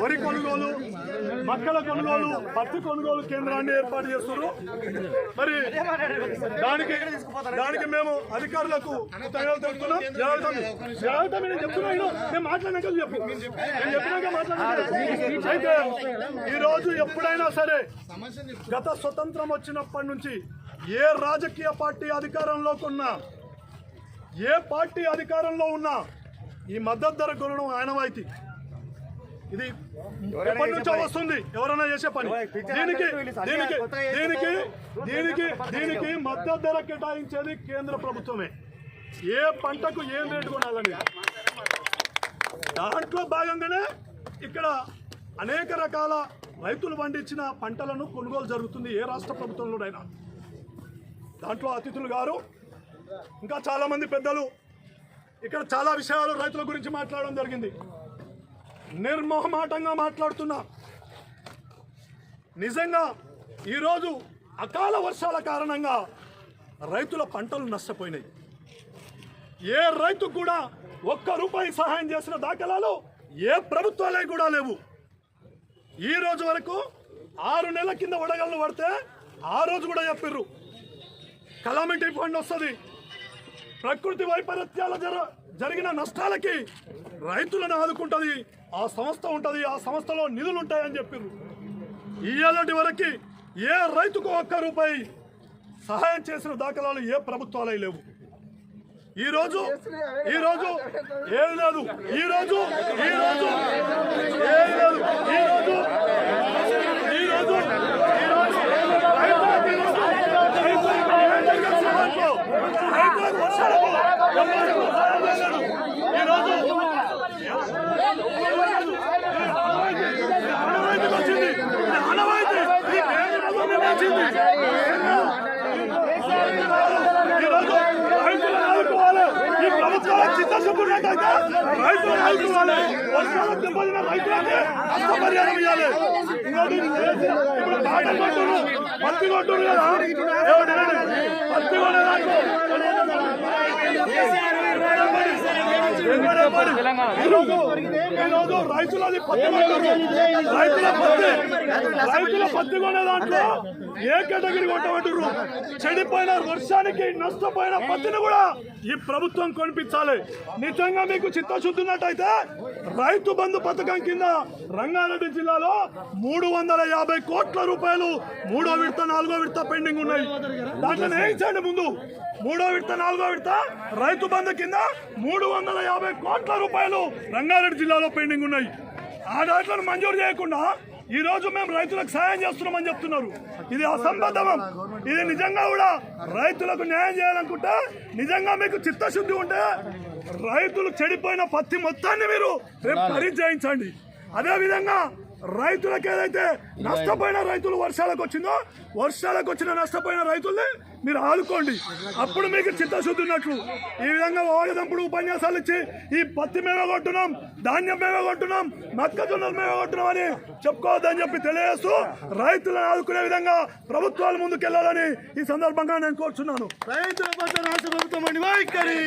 వరి కొనుగోలు మక్కల కొనుగోలు పత్తి కొనుగోలు కేంద్రాన్ని ఏర్పాటు చేస్తున్నారు. మరి దానికి దానికి మేము అధికారులకు తయారు తెలుపుతున్నాం. జాగ్రత్త జాగ్రత్త నేను చెప్తున్నాను నేను మాట్లాడినాక చెప్పు. నేను చెప్పినాక మాట్లాడినా అయితే ఈరోజు ఎప్పుడైనా సరే గత స్వతంత్రం వచ్చినప్పటి నుంచి ఏ రాజకీయ పార్టీ అధికారంలోకి ఉన్నా ఏ పార్టీ అధికారంలో ఉన్నా ఈ మద్దతు ధర కొనడం ఆనవాయితీ ఇది ఎప్పటి నుంచో వస్తుంది. ఎవరైనా చేసే పని. దీనికి దీనికి దీనికి దీనికి దీనికి మద్దతు ధర కేటాయించేది కేంద్ర ప్రభుత్వమే. ఏ పంటకు ఏం రేటు కొనాలని? దాంట్లో భాగంగానే ఇక్కడ అనేక రకాల రైతులు పండించిన పంటలను కొనుగోలు జరుగుతుంది ఏ రాష్ట్ర ప్రభుత్వంలోనైనా. దాంట్లో అతిథులు గారు ఇంకా చాలా మంది పెద్దలు. ఇక్కడ చాలా విషయాలు రైతుల గురించి మాట్లాడడం జరిగింది. నిర్మోహమాటంగా మాట్లాడుతున్నా. నిజంగా ఈరోజు అకాల వర్షాల కారణంగా రైతుల పంటలు నష్టపోయినాయి. ఏ రైతు కూడా ఒక్క రూపాయి సహాయం చేసిన దాఖలాలు ఏ ప్రభుత్వాలే కూడా లేవు. ఈ రోజు వరకు ఆరు నెలల కింద వడగళ్ళు పడితే ఆ రోజు కూడా చెప్పిర్రు. కలామిటీ ఫండ్ వస్తుంది. ప్రకృతి వైపరీత్యాల జర జరిగిన నష్టాలకి రైతులను ఆదుకుంటుంది. ఆ సంస్థ ఉంటుంది ఆ సంస్థలో నిధులు ఉంటాయని చెప్పారు ఇయ్యాలటి వరకు ఏ రైతుకు ఒక్క రూపాయి సహాయం చేసిన దాఖలాలు ఏ ప్రభుత్వాలై లేవు. ఈ రోజు ఈ రోజు ఏది లేదు. ఈ రోజు ఈ రోజు ఏది లేదు ఈ రోజు ఈ రోజు ఈ రోజు రైతులకు ఈ రోజు రైతులకు ఏం జరిగింది దాంట్లో? రైతులకు వర్షాలకు ఎవరికి సహాయం చేయలేదు. ఈ రోజు ఆనవాయితీకి వచ్చింది ఇది ఆనవాయితీ ఇది కేంద్ర ప్రభుత్వం వచ్చింది ఈ రోజు రైతులను రైతులను ఆదుకోవాలి వర్షాలకు రైతులకి నష్టపరిహారం ఇవ్వాలి ఇప్పుడు పత్తి కదా పత్తి ఈరోజు రైతులది పత్తి రైతుల పత్తి. రైతుల పత్తి కొనే దాంట్లో ఏ కేటగిరీ కొట్టమంటారు చెడిపోయిన వర్షానికి నష్టపోయిన పత్తిని కూడా ఈ ప్రభుత్వం కొనిపించాలి. నిజంగా మీకు చిత్తశుద్ధి ఉన్నట్టయితే రైతు బంధు పథకం కింద రంగారెడ్డి జిల్లాలో మూడు వందల యాభై కోట్ల రూపాయలు మూడో విడత నాలుగో విడత పెండింగ్ ఉన్నాయి. దాంట్లో వేయించండి ముందు? మూడో విడత నాలుగో విడత రైతు బంధు కింద మూడు వందల యాభై కోట్ల రూపాయలు రంగారెడ్డి జిల్లాలో పెండింగ్ ఉన్నాయి. ఆ దాంట్లో మంజూరు చేయకుండా ఈ రోజు మేము రైతులకు సాయం చేస్తున్నామని చెప్తున్నారు. ఇది అసంబద్ధం ఇది నిజంగా కూడా రైతులకు న్యాయం చేయాలనుకుంటే నిజంగా మీకు చిత్తశుద్ధి ఉంటే రైతులు చెడిపోయిన పత్తి మొత్తాన్ని మీరు రేపు ఖరీదు చేయించండి. అదే విధంగా రైతులకు ఏదైతే నష్టపోయిన రైతులు వర్షాలకు వచ్చిందో వర్షాలకు వచ్చిన నష్టపోయిన రైతుల్ని మీరు ఆదుకోండి. అప్పుడు మీకు చిత్తశుద్ధి ఉన్నట్లు. ఈ విధంగా ఓగదంపుడు ఉపన్యాసాలు ఇచ్చి ఈ పత్తి మేమే కొట్టున్నాం ధాన్యం మేమే కొట్టున్నాం మొక్కజొన్నలు మేమే కొట్టున్నాం అని చెప్పుకోవద్దని చెప్పి తెలియజేస్తూ రైతులను ఆదుకునే విధంగా ప్రభుత్వాలు ముందుకెళ్ళాలని ఈ సందర్భంగా నేను కోరుచున్నాను. రైతుల పట్ల రాష్ట్ర ప్రభుత్వం అని వైఖరి.